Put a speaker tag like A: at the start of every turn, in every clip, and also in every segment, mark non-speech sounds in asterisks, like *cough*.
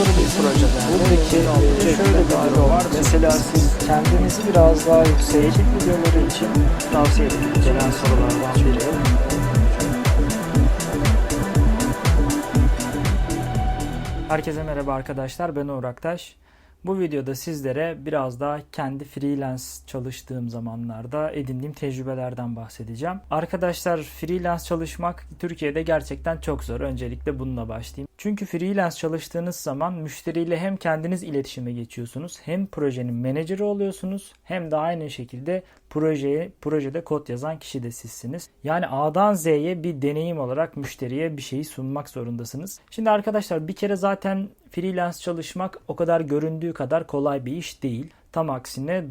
A: bir projede. Buradaki şöyle bir durum var. Mesela siz kendinizi biraz daha yüksek videoları için tavsiye ederim. Gelen sorulardan biri. Herkese merhaba arkadaşlar. Ben Uğur Aktaş. Bu videoda sizlere biraz daha kendi freelance çalıştığım zamanlarda edindiğim tecrübelerden bahsedeceğim. Arkadaşlar freelance çalışmak Türkiye'de gerçekten çok zor. Öncelikle bununla başlayayım. Çünkü freelance çalıştığınız zaman müşteriyle hem kendiniz iletişime geçiyorsunuz, hem projenin menajeri oluyorsunuz, hem de aynı şekilde projeye projede kod yazan kişi de sizsiniz. Yani A'dan Z'ye bir deneyim olarak müşteriye bir şeyi sunmak zorundasınız. Şimdi arkadaşlar bir kere zaten freelance çalışmak o kadar göründüğü kadar kolay bir iş değil. Tam aksine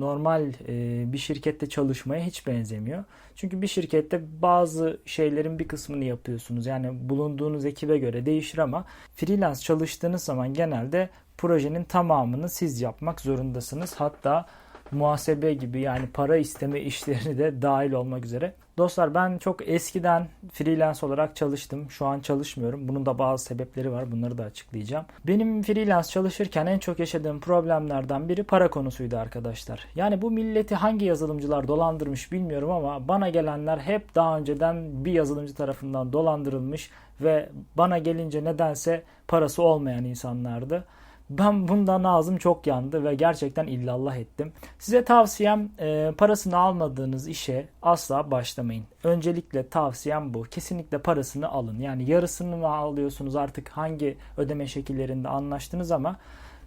A: normal e, bir şirkette çalışmaya hiç benzemiyor. Çünkü bir şirkette bazı şeylerin bir kısmını yapıyorsunuz. Yani bulunduğunuz ekibe göre değişir ama freelance çalıştığınız zaman genelde projenin tamamını siz yapmak zorundasınız. Hatta muhasebe gibi yani para isteme *laughs* işleri de dahil olmak üzere. Dostlar ben çok eskiden freelance olarak çalıştım. Şu an çalışmıyorum. Bunun da bazı sebepleri var. Bunları da açıklayacağım. Benim freelance çalışırken en çok yaşadığım problemlerden biri para konusuydu arkadaşlar. Yani bu milleti hangi yazılımcılar dolandırmış bilmiyorum ama bana gelenler hep daha önceden bir yazılımcı tarafından dolandırılmış ve bana gelince nedense parası olmayan insanlardı. Ben bundan ağzım çok yandı ve gerçekten illallah ettim. Size tavsiyem e, parasını almadığınız işe asla başlamayın. Öncelikle tavsiyem bu. Kesinlikle parasını alın. Yani yarısını mı alıyorsunuz artık hangi ödeme şekillerinde anlaştınız ama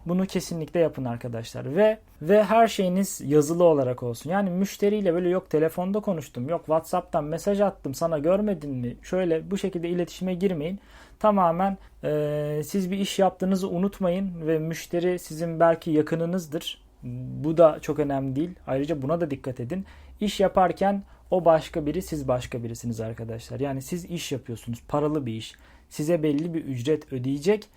A: bunu kesinlikle yapın arkadaşlar. Ve ve her şeyiniz yazılı olarak olsun. Yani müşteriyle böyle yok telefonda konuştum, yok WhatsApp'tan mesaj attım sana görmedin mi? Şöyle bu şekilde iletişime girmeyin. Tamamen e, siz bir iş yaptığınızı unutmayın ve müşteri sizin belki yakınınızdır. Bu da çok önemli değil. Ayrıca buna da dikkat edin. İş yaparken o başka biri, siz başka birisiniz arkadaşlar. Yani siz iş yapıyorsunuz, paralı bir iş. Size belli bir ücret ödeyecek.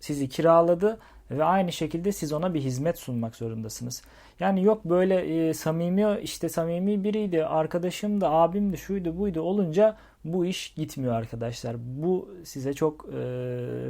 A: Sizi kiraladı ve aynı şekilde siz ona bir hizmet sunmak zorundasınız. Yani yok böyle e, samimi işte samimi biriydi, arkadaşım da, abim de şuydu buydu olunca bu iş gitmiyor arkadaşlar. Bu size çok e,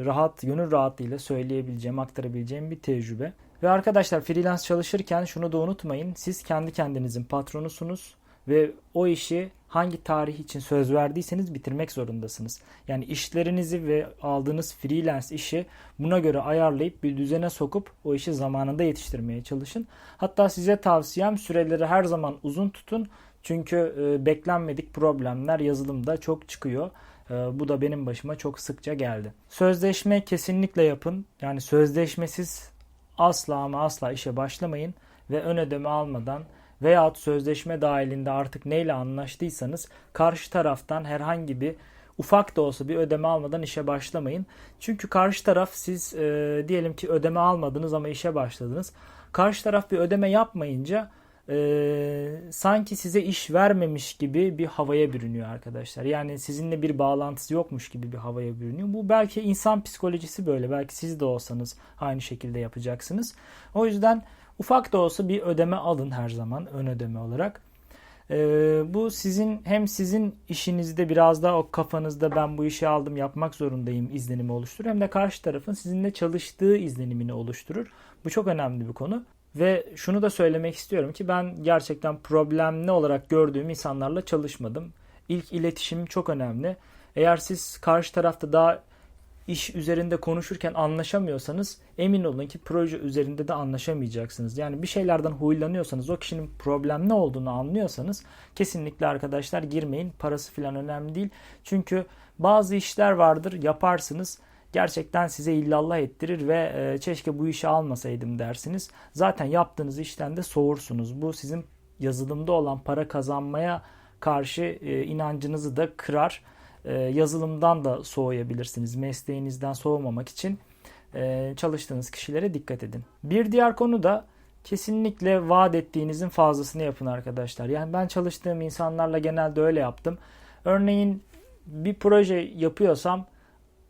A: rahat, gönül rahatlığıyla söyleyebileceğim, aktarabileceğim bir tecrübe. Ve arkadaşlar freelance çalışırken şunu da unutmayın. Siz kendi kendinizin patronusunuz ve o işi hangi tarih için söz verdiyseniz bitirmek zorundasınız. Yani işlerinizi ve aldığınız freelance işi buna göre ayarlayıp bir düzene sokup o işi zamanında yetiştirmeye çalışın. Hatta size tavsiyem süreleri her zaman uzun tutun. Çünkü e, beklenmedik problemler yazılımda çok çıkıyor. E, bu da benim başıma çok sıkça geldi. Sözleşme kesinlikle yapın. Yani sözleşmesiz asla ama asla işe başlamayın ve ön ödeme almadan veyahut sözleşme dahilinde artık neyle anlaştıysanız karşı taraftan herhangi bir ufak da olsa bir ödeme almadan işe başlamayın. Çünkü karşı taraf siz e, diyelim ki ödeme almadınız ama işe başladınız. Karşı taraf bir ödeme yapmayınca e, sanki size iş vermemiş gibi bir havaya bürünüyor arkadaşlar. Yani sizinle bir bağlantısı yokmuş gibi bir havaya bürünüyor. Bu belki insan psikolojisi böyle. Belki siz de olsanız aynı şekilde yapacaksınız. O yüzden ufak da olsa bir ödeme alın her zaman ön ödeme olarak. Ee, bu sizin hem sizin işinizde biraz daha o kafanızda ben bu işi aldım yapmak zorundayım izlenimi oluşturur hem de karşı tarafın sizinle çalıştığı izlenimini oluşturur. Bu çok önemli bir konu. Ve şunu da söylemek istiyorum ki ben gerçekten problemli olarak gördüğüm insanlarla çalışmadım. İlk iletişim çok önemli. Eğer siz karşı tarafta daha iş üzerinde konuşurken anlaşamıyorsanız emin olun ki proje üzerinde de anlaşamayacaksınız. Yani bir şeylerden huylanıyorsanız o kişinin problem ne olduğunu anlıyorsanız kesinlikle arkadaşlar girmeyin. Parası falan önemli değil. Çünkü bazı işler vardır yaparsınız gerçekten size illallah ettirir ve e, çeşke bu işi almasaydım dersiniz. Zaten yaptığınız işten de soğursunuz. Bu sizin yazılımda olan para kazanmaya karşı e, inancınızı da kırar. E, yazılımdan da soğuyabilirsiniz. Mesleğinizden soğumamak için e, çalıştığınız kişilere dikkat edin. Bir diğer konu da kesinlikle vaat ettiğinizin fazlasını yapın arkadaşlar. Yani ben çalıştığım insanlarla genelde öyle yaptım. Örneğin bir proje yapıyorsam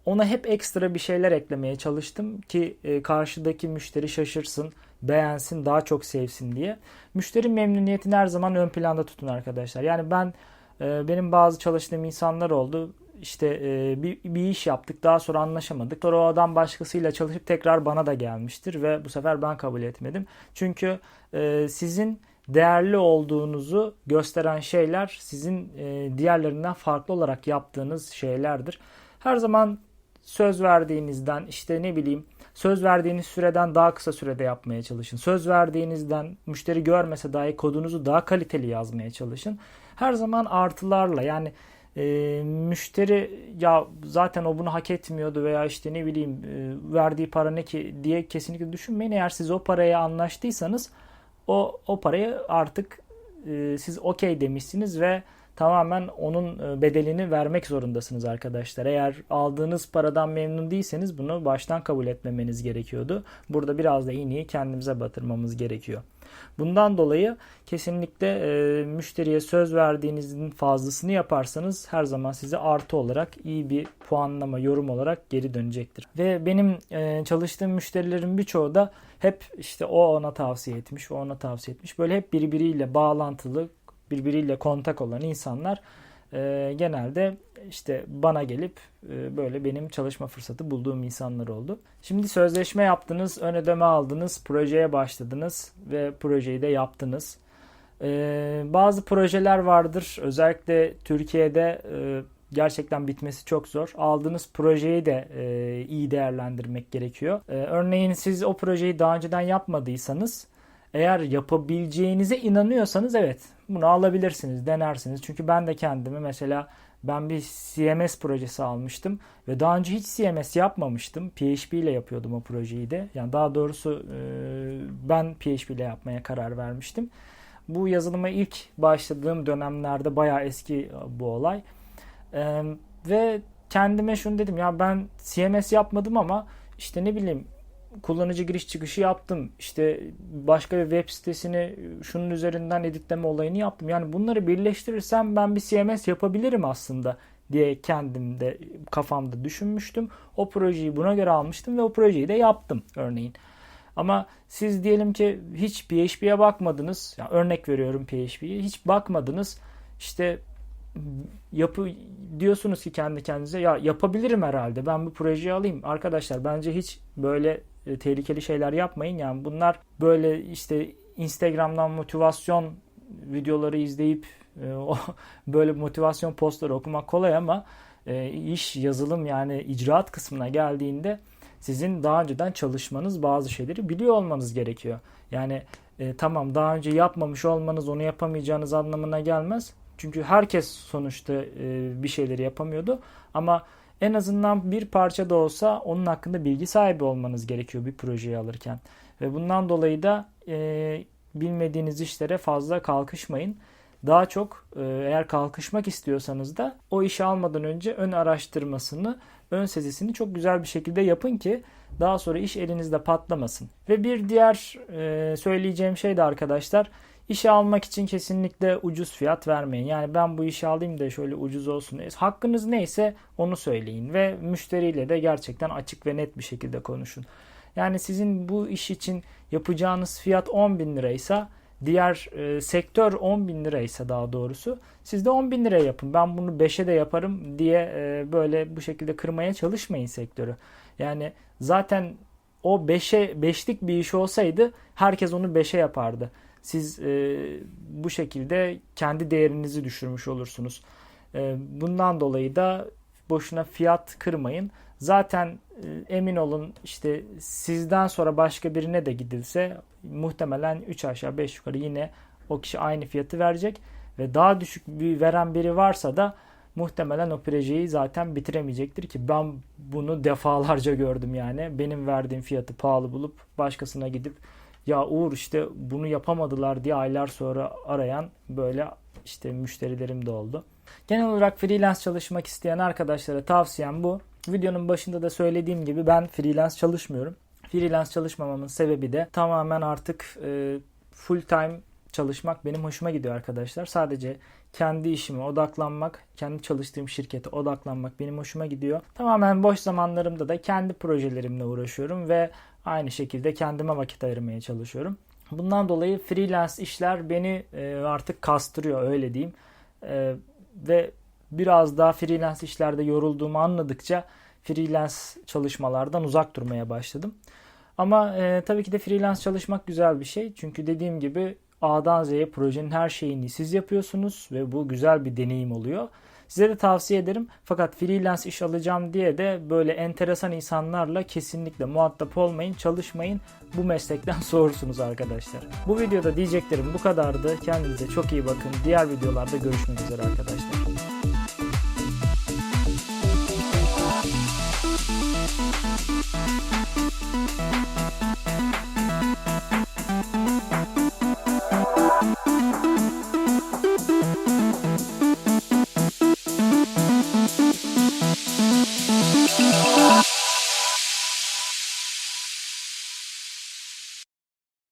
A: ona hep ekstra bir şeyler eklemeye çalıştım ki e, karşıdaki müşteri şaşırsın, beğensin, daha çok sevsin diye. Müşteri memnuniyetini her zaman ön planda tutun arkadaşlar. Yani ben e, benim bazı çalıştığım insanlar oldu. işte e, bir, bir iş yaptık daha sonra anlaşamadık. Sonra o adam başkasıyla çalışıp tekrar bana da gelmiştir ve bu sefer ben kabul etmedim. Çünkü e, sizin değerli olduğunuzu gösteren şeyler sizin e, diğerlerinden farklı olarak yaptığınız şeylerdir. Her zaman söz verdiğinizden işte ne bileyim söz verdiğiniz süreden daha kısa sürede yapmaya çalışın. Söz verdiğinizden müşteri görmese dahi kodunuzu daha kaliteli yazmaya çalışın. Her zaman artılarla yani e, müşteri ya zaten o bunu hak etmiyordu veya işte ne bileyim e, verdiği para ne ki diye kesinlikle düşünmeyin. Eğer siz o paraya anlaştıysanız o o parayı artık e, siz okey demişsiniz ve tamamen onun e, bedelini vermek zorundasınız arkadaşlar. Eğer aldığınız paradan memnun değilseniz bunu baştan kabul etmemeniz gerekiyordu. Burada biraz da iğneyi kendimize batırmamız gerekiyor. Bundan dolayı kesinlikle e, müşteriye söz verdiğinizin fazlasını yaparsanız her zaman size artı olarak iyi bir puanlama, yorum olarak geri dönecektir. Ve benim e, çalıştığım müşterilerin birçoğu da hep işte o ona tavsiye etmiş, o ona tavsiye etmiş. Böyle hep birbiriyle bağlantılı, birbiriyle kontak olan insanlar e, genelde işte bana gelip e, böyle benim çalışma fırsatı bulduğum insanlar oldu. Şimdi sözleşme yaptınız, ön ödeme aldınız, projeye başladınız ve projeyi de yaptınız. E, bazı projeler vardır özellikle Türkiye'de e, gerçekten bitmesi çok zor. Aldığınız projeyi de e, iyi değerlendirmek gerekiyor. E, örneğin siz o projeyi daha önceden yapmadıysanız eğer yapabileceğinize inanıyorsanız evet bunu alabilirsiniz, denersiniz. Çünkü ben de kendimi mesela ben bir CMS projesi almıştım ve daha önce hiç CMS yapmamıştım. PHP ile yapıyordum o projeyi de. Yani daha doğrusu e, ben PHP ile yapmaya karar vermiştim. Bu yazılıma ilk başladığım dönemlerde bayağı eski bu olay. E, ve kendime şunu dedim ya ben CMS yapmadım ama işte ne bileyim kullanıcı giriş çıkışı yaptım. İşte başka bir web sitesini şunun üzerinden editleme olayını yaptım. Yani bunları birleştirirsem ben bir CMS yapabilirim aslında diye kendimde kafamda düşünmüştüm. O projeyi buna göre almıştım ve o projeyi de yaptım örneğin. Ama siz diyelim ki hiç PHP'ye bakmadınız. Yani örnek veriyorum PHP'ye. Hiç bakmadınız. İşte yapı diyorsunuz ki kendi kendinize ya yapabilirim herhalde. Ben bu projeyi alayım. Arkadaşlar bence hiç böyle e, tehlikeli şeyler yapmayın. Yani bunlar böyle işte Instagram'dan motivasyon videoları izleyip e, *laughs* böyle motivasyon postları okumak kolay ama e, iş yazılım yani icraat kısmına geldiğinde sizin daha önceden çalışmanız bazı şeyleri biliyor olmanız gerekiyor. Yani e, tamam daha önce yapmamış olmanız onu yapamayacağınız anlamına gelmez. Çünkü herkes sonuçta e, bir şeyleri yapamıyordu ama en azından bir parça da olsa onun hakkında bilgi sahibi olmanız gerekiyor bir projeyi alırken. Ve bundan dolayı da e, bilmediğiniz işlere fazla kalkışmayın. Daha çok e, eğer kalkışmak istiyorsanız da o işi almadan önce ön araştırmasını, ön sezisini çok güzel bir şekilde yapın ki daha sonra iş elinizde patlamasın. Ve bir diğer e, söyleyeceğim şey de arkadaşlar İşe almak için kesinlikle ucuz fiyat vermeyin. Yani ben bu işi alayım da şöyle ucuz olsun. E, hakkınız neyse onu söyleyin ve müşteriyle de gerçekten açık ve net bir şekilde konuşun. Yani sizin bu iş için yapacağınız fiyat 10 bin liraysa diğer e, sektör 10 bin liraysa daha doğrusu siz de 10 bin liraya yapın. Ben bunu 5'e de yaparım diye e, böyle bu şekilde kırmaya çalışmayın sektörü. Yani zaten o 5'e 5'lik bir iş olsaydı herkes onu 5'e yapardı siz e, bu şekilde kendi değerinizi düşürmüş olursunuz. E, bundan dolayı da boşuna fiyat kırmayın. Zaten e, emin olun işte sizden sonra başka birine de gidilse muhtemelen 3 aşağı 5 yukarı yine o kişi aynı fiyatı verecek ve daha düşük bir veren biri varsa da muhtemelen o projeyi zaten bitiremeyecektir ki ben bunu defalarca gördüm yani benim verdiğim fiyatı pahalı bulup başkasına gidip ya Uğur işte bunu yapamadılar diye aylar sonra arayan böyle işte müşterilerim de oldu. Genel olarak freelance çalışmak isteyen arkadaşlara tavsiyem bu. Videonun başında da söylediğim gibi ben freelance çalışmıyorum. Freelance çalışmamamın sebebi de tamamen artık e, full time çalışmak benim hoşuma gidiyor arkadaşlar. Sadece kendi işime odaklanmak, kendi çalıştığım şirkete odaklanmak benim hoşuma gidiyor. Tamamen boş zamanlarımda da kendi projelerimle uğraşıyorum ve aynı şekilde kendime vakit ayırmaya çalışıyorum. Bundan dolayı freelance işler beni e, artık kastırıyor öyle diyeyim. E, ve biraz daha freelance işlerde yorulduğumu anladıkça freelance çalışmalardan uzak durmaya başladım. Ama e, tabii ki de freelance çalışmak güzel bir şey. Çünkü dediğim gibi A'dan Z'ye projenin her şeyini siz yapıyorsunuz ve bu güzel bir deneyim oluyor. Size de tavsiye ederim. Fakat freelance iş alacağım diye de böyle enteresan insanlarla kesinlikle muhatap olmayın, çalışmayın. Bu meslekten *laughs* soğursunuz arkadaşlar. Bu videoda diyeceklerim bu kadardı. Kendinize çok iyi bakın. Diğer videolarda görüşmek üzere arkadaşlar. Thank you